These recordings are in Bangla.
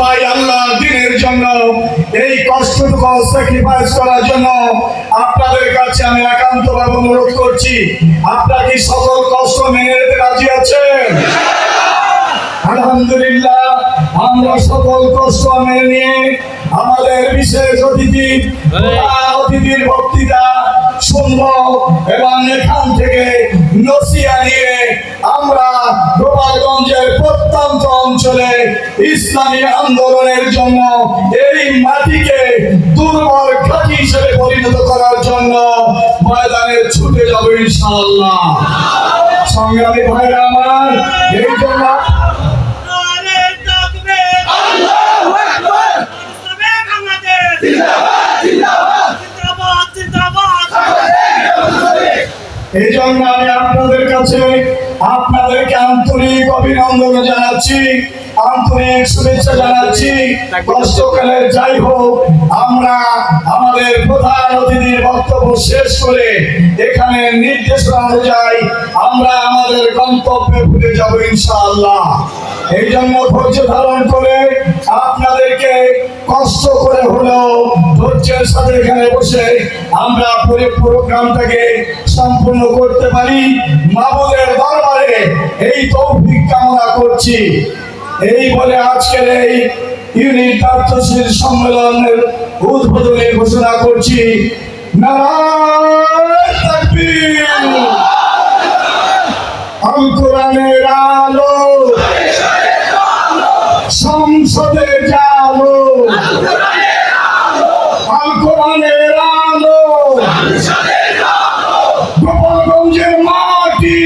সবাই আল্লাহ দিনের জন্য এই কষ্টটুকু স্যাক্রিফাইস করার জন্য আপনাদের কাছে আমি একান্তভাবে অনুরোধ করছি, আপনারা কি সকল কষ্ট মেনে নিতে রাজি আছেন? আলহামদুলিল্লাহ, আমরা সকল কষ্ট মেনে নিয়ে আমাদের বিশেষ অতিথি অতিথির বক্তৃতা শুনব এবং এখান থেকে নসিয়া নিয়ে আমরা প্রত্যন্ত অঞ্চলে ইসলামী আন্দোলনের জন্য এই মাটিকে দুর্বল ঘাঁটি হিসেবে পরিণত করার জন্য ময়দানে ছুটে যাবে ইনশাআল্লাহ। সংগ্রামী ভাইরা আমার, এই জন্য এই জন্য আমি আপনাদের কাছে আপনাদেরকে আন্তরিক অভিনন্দন জানাচ্ছি, আন্তরিক শুভেচ্ছা জানাচ্ছি। কষ্টকালে যাই হোক, আমরা আমাদের প্রধান অতিথির বক্তব্য শেষ করে এখানে নির্দেশনা অনুযায়ী আমরা আমাদের গন্তব্যে ফিরে যাব ইনশাআল্লাহ। এই জন্য ধৈর্য ধারণ করে আপনাদেরকে কষ্ট করে হলেও ধৈর্যের সাথে এখানে বসে আমরা পুরো প্রোগ্রামটাকে সম্পূর্ণ করতে পারি। মাবুদের দরবারে এই তৌফিক কামনা করছি। এই বলে আজকের এই ইউনিট তাত্ত্বশীল সম্মেলনের উদ্বোধনে ঘোষণা করছি। সংসদে মাটি।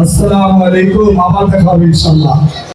আসসালামু আলাইকুম আবার দেখা ইনশাল্লাহ